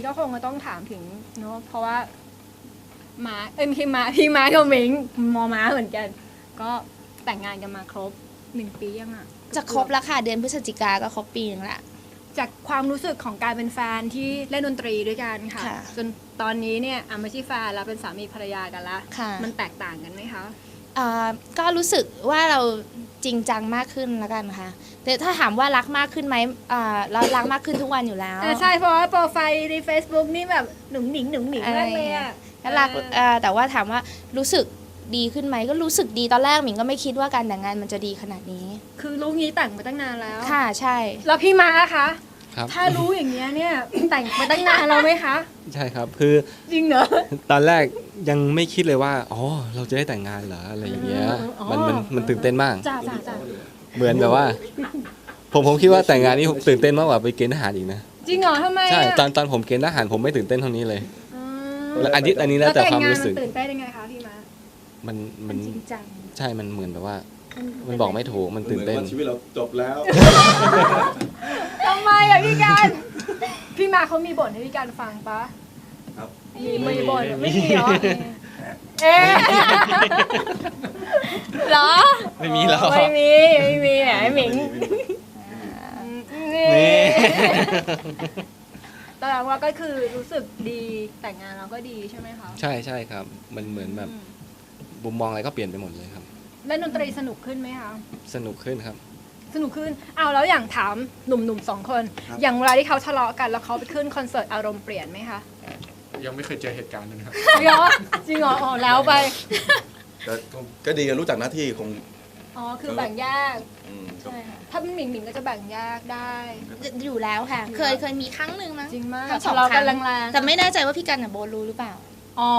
นี้ก็คงจะต้องถามถึงเนอะเพราะว่ามาเอ้ยไม่ใช่มาพี่มากับหมิงมอม้าเหมือนกัน ก็แต่งงานกันมาครบหนึ่งปียังอะจะครบแล้วค่ะเดือนพฤศจิกาก็ครบปีนึงละจากความรู้สึกของการเป็นแฟนที่เล่นดนตรีด้วยกันค่ะค่ะจนตอนนี้เนี่ยอะไม่ใช่แฟนแล้วเป็นสามีภรรยากันละค่ะมันแตกต่างกันไหมคะ อ่าก็รู้สึกว่าเราจริงจังมากขึ้นแล้วกันค่ะแต่ถ้าถามว่ารักมากขึ้นไหมอ่าเรารักมากขึ้นทุกวันอยู่แล้ว เออใช่เพราะว่าโปรไฟล์ใน Facebook นี่แบบหนุ่งหนิงหนุ่งหนิงมากเลยอะก็รักเอ่อแต่ว่าถามว่ารู้สึกดีขึ้นไหมก็รู้สึกดีตอนแรกหมิงก็ไม่คิดว่าการแต่งงานมันจะดีขนาดนี้ คือรู้งี้แต่งมาตั้งนานแล้ว ค่ะใช่ แล้วพี่มาคะ ครับ ถ้ารู้อย่างเงี้ยเนี่ยแต่งมาตั้งนานแล้วไหมคะ ใช่ครับ คือจริงเหรอ ตอนแรกยังไม่คิดเลยว่า อ๋อ เราจะได้แต่งงานเหรออะไรอย่างเงี้ย อ๋อ มันมันมันตื่นเต้นมาก จ้าจ้าจ้าเหมือนแบบว่า ผมผมคิดว่าแต่งงานนี่ผมตื่นเต้นมากกว่าไปเกณฑ์ทหารอีกนะ จริงเหรอทำไมใช่อะตอนตอนผมเกณฑ์ทหารผมไม่ตื่นเต้นเท่านี้เลย อืมแล้วอันนี้อันนี้แล้วแต่ความรู้สึกล้แต่งงนนตื่นเต้นยังไงคะพี่มามันมันจริงจังใช่ มันเหมือนแบบว่า มันบอกไม่ถูก มันตื่นเต้น หมือว่าชีวิตเราจบแล้ว ทำไมอะพี่การ พี่มาเขามีบ่นให้พี่การฟังปะครับ มีมีบ่นไม่มีเหรอ เอ๊ะเหรอ ไม่มีหรอกไม่มี ไม่มีแหมหมิงนี่แต่ว่าก็คือรู้สึกดีแต่งงานเราก็ดีใช่ไหมคะใช่ใช่ครับ มันเหมือนแบบอืมมุมมองอะไรก็เปลี่ยนไปหมดเลยครับ เล่นดนตรีสนุกขึ้นไหมคะ สนุกขึ้นครับ สนุกขึ้นเอาแล้วอย่างถามหนุ่มๆสองคน ครับ อย่างเวลาที่เขาทะเลาะกันแล้วเขาไปขึ้นคอนเสิร์ตอารมณ์เปลี่ยนไหมคะ ยังไม่เคยเจอเหตุการณ์นั้นครับจริงเหรอจริงเหรออ๋อแล้วไปก็ก็ดีกันรู้จักหน้าที่คงอ๋อคือแบ่งแยกอืมก็ ใช่ค่ะถ้าเป็นหมิงหมิงก็จะแบ่งแยกได้ อยู่แล้วค่ะ เคยเคยมีครั้งหนึ่งมั้งจริงมากทั้งสองทะเลาะครั้กันงแรงๆแต่ไม่แน่ใจว่าพี่กันกับโบรู้หรือเปล่าอ๋อ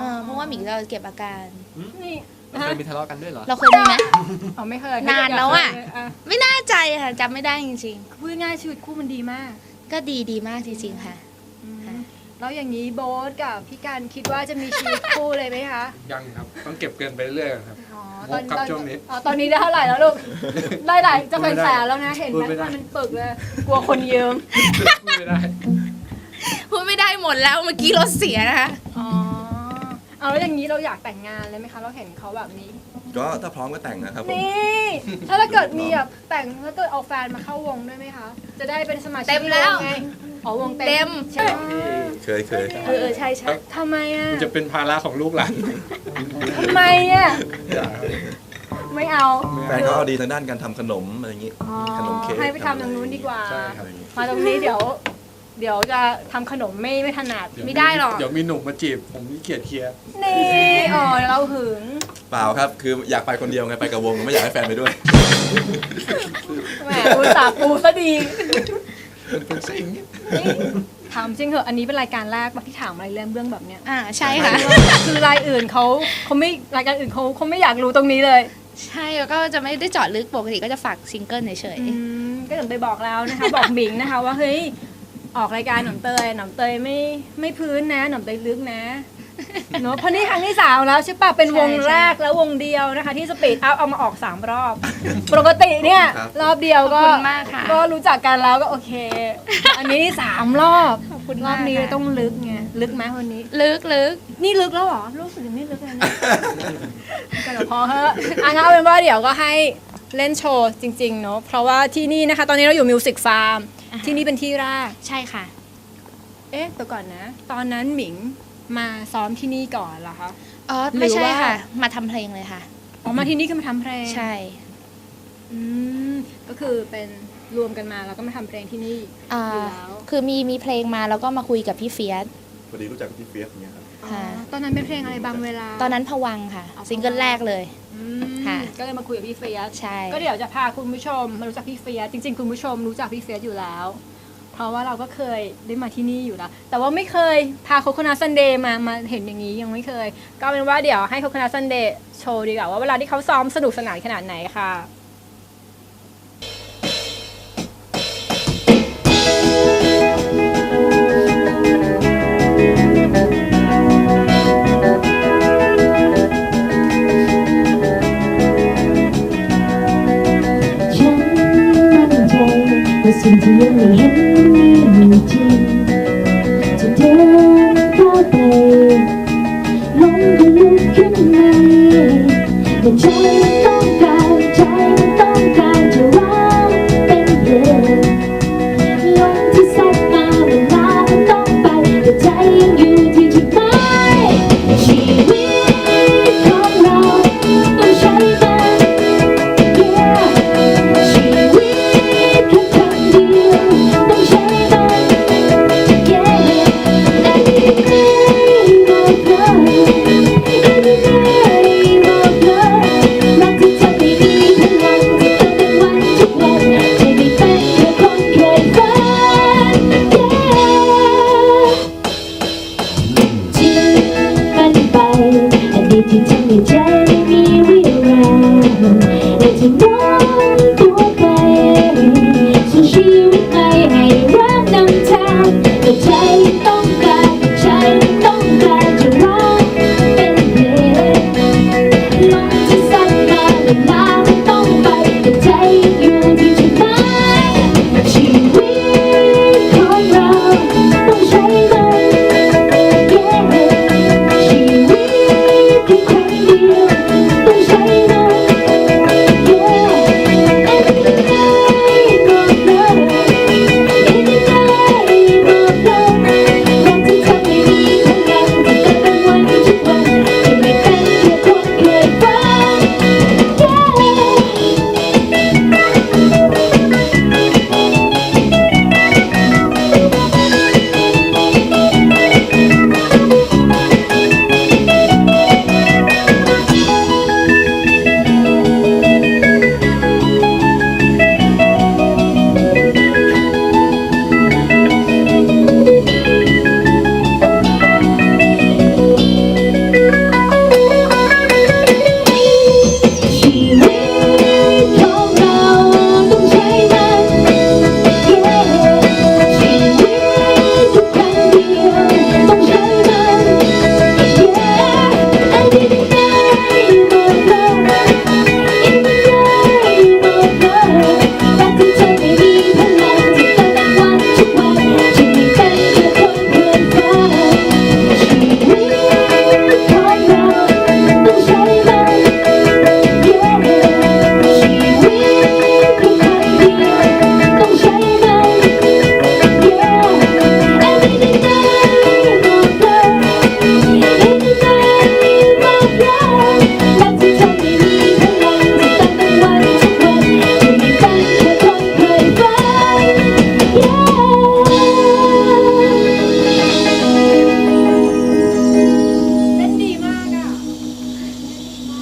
เออเพราะว่าหมิงจะเก็บอาการ นี่ เราเคยมีทะเลาะกันด้วยเหรอ เราเคยมีไหม อ๋อไม่เคยนานแล้วอะอะไม่แน่ใจค่ะจำไม่ได้จริง พูดง่ายๆชีวิตคู่มันดีมากๆ ก็ดีดีมากจริงๆค่ะอืมค่ะ แล้วอย่างนี้โบ๊ทกับพี่การคิดว่าจะมีชีวิตคู่เลยไหมคะยังครับ ต้องเก็บเกินไปเรื่อยๆครับ อ๋อโบ๊ทครับช่วงนี้อ๋อตอนนี้ได้เท่าไหร่แล้วลูก ได้หลายจะเป็นแสนแล้วนะเห็นพูไหมดไม่ได้ มันปึกเลยกลัวคนยืม พูดไม่ได้ พูดไม่ได้หมดแล้วเมื่อกี้รถเสียนะคะอ๋อ เอาแล้วอย่างนี้เราอยากแต่งงานเลยไหมคะเราเห็นเขาแบบนี้ ก็ถ้าพร้อมก็แต่งนะครับผม นี่ถ้าถ้าเกิดมีแบบแต่งถ้าเกิดเอาแฟนมาเข้าวงด้วยไหมคะ จะได้เป็นสมาชิกเต็มแล้วงไงอ๋อวงเต็มเต็มใช่ไหมเคยเคยเออเออใช่ใช่ทำไมอะมันจะเป็นภาระของลูกหลานทำไมอะอย่าไม่เอาแฟนเขาเอาดีทางด้านการทำขนมอะไรอย่างงี้ อ๋อขนมเค้กให้ไปทำตรงนู้นดีกว่า ใช่ครับอะไรอย่างงี้มาตรงนี้เดี๋ยว เดี๋ยวจะทำขนมไม่ไม่ถนัดเยวไม่ได้หรอกเดี๋ยวมีหนุ่มมาจีบผมขี้เกียจเคลียร์นี่อ๋อเราหึงเปล่าครับ คืออยากไปคนเดียวไงไปกับวงไม่อยากให้แฟนไปด้วยแหมอุตส่าห์ปูซะดีมันเป็นสิ่งนี่ถามจริงเหอะอันนี้เป็นรายการแรกปะที่ถามอะไรเรื่องเรื่องแบบเนี้ยอ่าใช่ค่ะ คือรายอื่นเขาเขาไม่รายการอื่นเขาเขาไม่อยากรู้ตรงนี้เลย ใช่แล้วก็จะไม่ได้เจาะลึกปกติก็จะฝากซิงเกิลเฉยอืมก็ถึงไปบอกแล้วนะคะ บอกหมิงนะคะว่าเฮ้ย ออกรายการหนอมเตยหนอมเตยไม่ไม่พื้นนะหนอมเตยลึกนะเนาะเพราะนี่ครั้งที่สามแล้วใช่ปะเป็นวงแรกแล้ววงเดียวนะคะ ที่สปีดอัพเอามาออกสามรอบ ปกติเนี่ยครับรอบเดียวๆขอบก็คุณมากค่ะก็รู้จักกันแล้วก็โอเค อันนี้สามรอบขอบคุณรมาอกบนี้ค่ะต้องลึกไงลึกไหมวันนี้ ลึกลึกนี่ลึกแล้วเหรอรู้สึกยังไม่ลึกเลยนะก็เดี๋ยวพอเถอะอะงั้นเอาเป็นว่าเดี๋ยวก็ให้เล่นโชว์จริงๆเนาะเพราะว่าที่นี่นะคะ ตอนนี้เราอยู่มิวสิกฟาร์มที่นี่เป็นที่แรก ใช่ค่ะ เอ๊ะแต่ก่อนนะ ตอนนั้นหมิงมาซ้อมที่นี่ก่อนเหรอคะอ๋อหรือไม่ใช่ว่าค่ะ มาทำเพลงเลยค่ะออกมาที่นี่คือมาทำเพลงใช่ อืมก็คือเป็นรวมกันมาแล้วก็มาทำเพลงที่นี่อ่าอยู่แล้วคือมีมีเพลงมาแล้วก็มาคุยกับพี่เฟียสพอดีรู้จักพี่เฟียสอย่างเงี้ยครับอ๋อค่ะตอนนั้นเป็นเพลงอะไรบางเวลา ตอนนั้นพวังค์ค่ะอ๋อซิงเกิลแรกเลย อืม ค่ะก็เลยมาคุยกับพี่เฟียสใช่ก็เดี๋ยวจะพาคุณผู้ชมมารู้จักพี่เฟียสจริง ๆ คุณผู้ชมรู้จักพี่เฟียสอยู่แล้ว เพราะว่าเราก็เคยได้มาที่นี่อยู่แล้ว แต่ว่าไม่เคยพาโคโคนาซันเดย์มามาเห็นอย่างนี้ยังไม่เคย ก็เป็นว่าเดี๋ยวให้โคโคนาซันเดย์โชว์ดีกว่าว่าเวลาที่เขาซ้อมสนุกสนานขนาดไหนค่ะ มั่นใจว่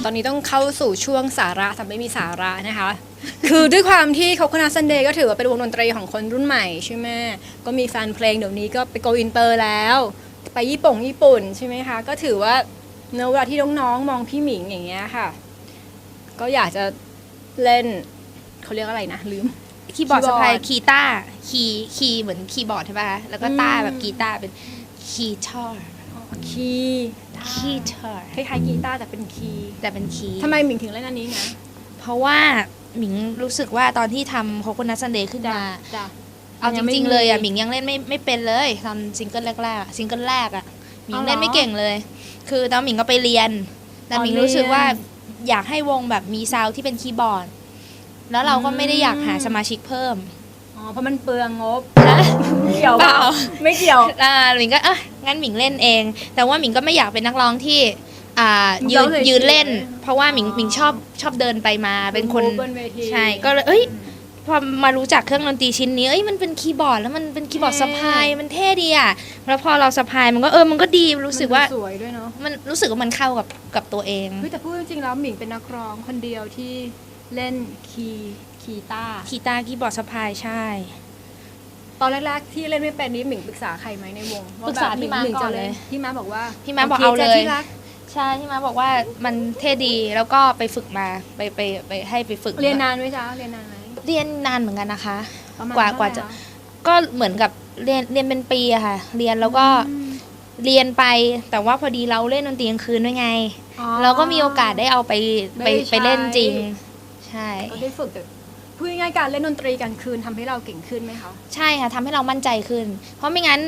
อนนี้ต้องเข้าสู่ช่วงสาระแต่ไม่มีสาระนะคะ คือด้วยความที่เขาคณะซันเดย์ก็ถือว่าเป็นวงดนตรีของคนรุ่นใหม่ใช่ไหมก็มีแฟนเพลงเดี๋ยวนี้ก็ไปโกอินเตอร์แล้ว ไปญี่ปุ่งญี่ปุ่นใช่ไหมคะ ก็ถือว่าเนอะเวลาที่น้องๆมองพี่หมิงอย่างเงี้ยค่ะ ก็อยากจะเล่นเขาเรียกอะไรนะลืมคีย์บอร์ดคีย์บอร์ดสะพายคีย์ต้าคีย์คีย์เหมือนคีย์บอร์ดใช่ป่ะคะแล้วก็ต้าอืมแบบกีตาร์เป็นคีย์ทอร์ คีย์คีย์ทอร์คล้ายๆกีตาร์แต่เป็นคีย์แต่เป็นคีย์ทำไมหมิงถึงเล่นอันนี้นะเพราะว่าหมิงรู้สึกว่าตอนที่ทำโคโคนัทซันเดย์ขึ้นมา จ้ะ เอาจยังไม่ริงๆเลยอะมีหมิงยังเล่นไม่ไม่เป็นเลยตอนซิงเกิลแรกๆอะซิงเกิลแรกอะหมิอ๋งอเหรอเล่นไม่เก่งเลย คือตอนหมิงก็ไปเรียน แต่อ๋อหมิงรู้สึกเรียนว่าอยากให้วงแบบมีซาวด์ที่เป็นคีย์บอร์ด แล้วเราก็ไม่ได้อยากหาสมาชิกเพิ่มอ๋อ เพราะมันเปลืองงบนะเกี่ยวเปล่า ไม่เกี่ยว อ่าหมิงก็เอะงั้นหมิงเล่นเอง แต่ว่าหมิงก็ไม่อยากเป็นนักร้องที่อ่ายืร้อนงเฉยๆยืนเล่น เพราะว่าหมิงอ๋อหมิงชอบชอบเดินไปมาเป็นคนมูฟบนเวที ใช่ก็เลยเอ้ยพอมารู้จักเครื่องดนตรีชิ้นนี้เอ้ยมันเป็นคีย์บอร์ดแล้วมันเป็นคีย์บอร์ดเท่สะพายมันเท่ดีอะแล้วพอเราสะพายมันก็เออมันก็ดีรู้สึกว่า มันสวยด้วยเนาะมันรู้สึกว่ามันเข้ากับกับตัวเอง เฮ้ยแต่พูดจริงๆแล้วหมิงเป็นนักร้องคนเดียวที่ เล่นคีย์คีย์ต้าร์คีย์ตาร์คีย์บอร์ดสะพายใช่ ตอนแรกๆที่เล่นไม่เป็นนี้หมิงปรึกษาใครไหมในวงว่ปรึกษาแบบพี่ม้าหมิงก่จะอนเลยพี่ม้าบอกว่าพี่ม้าบอกโคเอาเลยจ้ะที่รักใช่ที่มาบอกว่ามันเท่ดีแล้วก็ไปฝึกมาไปไปไปให้ไปฝึกเรียนนานไหมจ๊ะเรียนนานไหมเรียนนานเหมือนกันนะคะ ประมาณกว่าเท่ไหร่กว่าจะคก็เหมือนกับเรียนเรียนเป็นปีอะค่ะ เรียนแล้วก็เรียนไป แต่ว่าพอดีเราเล่นดนตรีกลางคืนด้วยไง อ๋อ เราก็มีโอกาสได้เอาไปไปได้ใช้ ไปเล่นจริง ใช่ ก็ได้ฝึกแต่พูดง่ายๆการเล่นดนตรีกลางคืนทำให้เราเก่งขึ้นไหมคะ ใช่ค่ะทำให้เรามั่นใจขึ้น เพราะไม่งั้น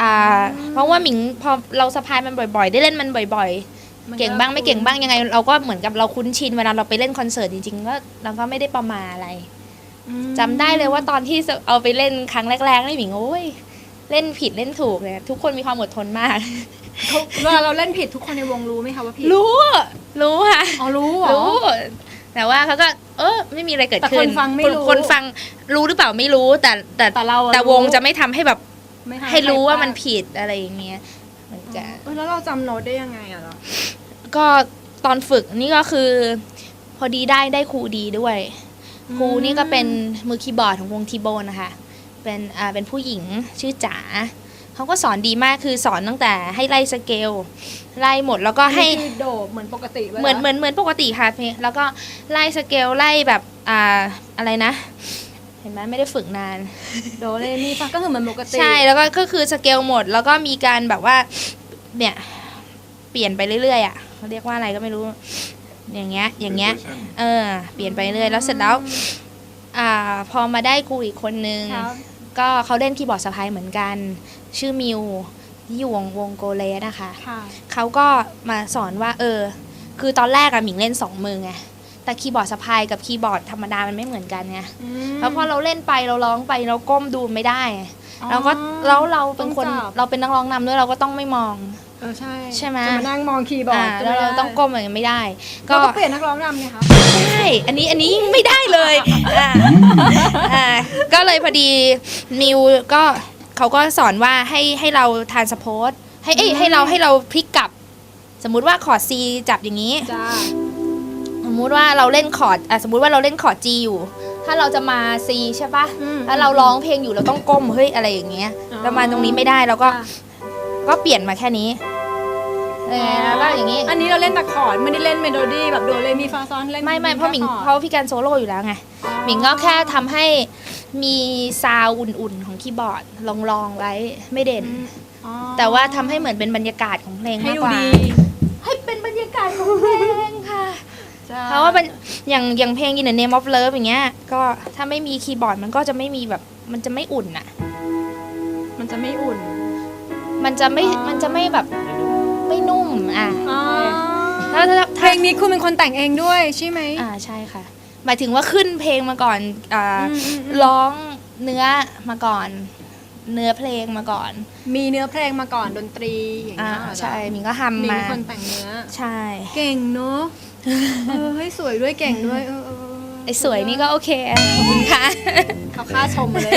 อ่าเพราะว่าหมิงพอเราสะพายมันบ่อยๆ ได้เล่นมันบ่อยๆมันก็ เก่งบ้างไม่คุ้นเก่งบ้างยังไง เราก็เหมือนกับเราคุ้นชินเวลาเราไปเล่นคอนเสิร์ตจริงๆก็เราก็ไม่ได้ประมาทอะไรอืมจำได้เลยว่าตอนที่เอาไปเล่นครั้งแรกๆนี่หมิงโอ้ยเล่นผิดเล่นถูกเลยทุกคนมีความอดทนมาก เขาเวลาเราเล่นผิดทุกคนในวงรู้ไหมคะว่าผิดรู้ รู้ค่ะ อ๋อรู้เหรอรู้ แต่ว่าเขาก็เออไม่มีอะไรเกิดแต่ขึ้นคนฟังไม่รู้คนฟังรู้หรือเปล่าไม่รู้ แต่แต่แต่เราอะแต่วงรู้จะไม่ทำให้แบบไม่ทำให้รู้ว่ามันใครผิดอะไรอย่างเงี้ยเหมือนพลากัดนเออแล้วเราจำโน้ตได้ยังไงอะเหรอก็ตอนฝึกนี่ก็คือ พอดีได้ได้ครูดีด้วยครูนี่ก็เป็นมือคีย์บอร์ดของวงทีโบนนะคะเป็นอ่าเป็นผู้หญิงชื่อจ๋า เขาก็สอนดีมากคือสอนตั้งแต่ให้ไล่สเกลไล่หมดแล้วก็ให้นี่คือโดดเหมือนปกติปะเหมือนเหมือนเหมือนปกติค่ะเพลงแล้วก็ไล่สเกลไล่แบบอ่าอะไรนะ เห็นไหมไม่ได้ฝึกนาน โดเรมีฟาก็คือเหมือนปกติใช่แล้วก็ก็คือสเกลหมด แล้วก็มีการแบบว่าเนี่ยเปลี่ยนไปเรื่อยๆอะเขาเรียกว่าอะไรก็ไม่รู้ อย่างเงี้ยอย่างเงี้ย เออ เปลี่ยนไปเรื่อยแล้วเสร็จแล้ว อ่า พอมาได้ครูอีกคนนึง ครับ ก็เขาเล่นคีย์บอร์ดสะพายเหมือนกัน ชื่อมิวที่อยู่วงวงโกเลสนะคะค่ะเขาก็มาสอนว่าเออ คือตอนแรกอะหมิงเล่นสองมือไงแต่คีย์บอร์ดสะพายกับคีย์บอร์ดธรรมดามันไม่เหมือนกันไงแล้วพอเราเล่นไปเราร้องไปเราก้มดูไม่ได้เราก็แล้วเราเป็นคนต้องจับเราเป็นนักร้องนำด้วยเราก็ต้องไม่มอง เออใช่ใช่ไหม จะมานั่งมองคีย์บอร์อ่าดแล้วเราต้องก้มอย่างนี้ไม่ได้ ก็ก็เปลี่ยนนักร้องนำเนี่ยคะใช่อันนี้อันนี้ยิ่งไม่ได้เลยอ่าอ่าก็เลยพอดีมิวก็เขาก็สอนว่าให้ให้เราทานสโพสให้เอ้ยให้เราให้เราพลิกกลับ สมมุติว่าคอร์ด C จับอย่างนี้ จ้าสมมุติว่าเราเล่นคอร์ดอะสมมุติว่าเราเล่นคอร์ด G อยู่ ถ้าเราจะมา C ใช่ปะอืมถ้าเราร้องเพลงอยู่เราต้องก้มเฮ้ยอะไรอย่างเงี้ยอ๋อเรามาตรงนี้ไม่ได้เราก็ค่ะ ก็เปลี่ยนมาแค่นี้เออแล้วก็อย่างนี้ อันนี้เราเล่นแต่คอร์ดไม่ได้เล่นเมโลดี้แบบโดเรมีฟาซอนเล่นไม่ไม่เพราะหมิงแค่คอร์ดเพราะพี่การโซโล่อยู่แล้วไงหมิงก็แค่ทำให้มีซาวด์อุ่นๆของคีย์บอร์ดลองๆไว้ไม่เด่นอ๋อแต่ว่าทำให้เหมือนเป็นบรรยากาศของเพลงให้มากดูกว่าดีให้เป็นบรรยากาศของเพลงค่ะใช่เพราะว่าเป็นอย่างอย่างเพลง In the Name of Love อย่างเงี้ยก็ถ้าไม่มีคีย์บอร์ดมันก็จะไม่มีแบบมันจะไม่อุ่นอะ มันจะไม่อุ่น มันจะไม่อ๋อมันจะไม่แบบไม่นุ่มอะอ๋อถ้าถ้าเพถ้าลงนี้คุณเป็นคนแต่งเองด้วยใช่ไหม อ่าใช่ค่ะ หมายถึงว่าขึ้นเพลงมาก่อนอ่าอืมอืมอืม ร้องเนื้อมาก่อน เนื้อเพลงมาก่อนมีเนื้อเพลงมาก่อนดนตรีอย่างอ่าเงี้ยเหรอใช่มิงก็มีทำมา คนแต่งเนื้อ ใช่เก่งเนอะเออให้ยสวยด้วยเก่งด้วยเออเออเออไอ้สวยนี่ก็โอเคขอบคุณค่ะ เขาค่าชมมาเลย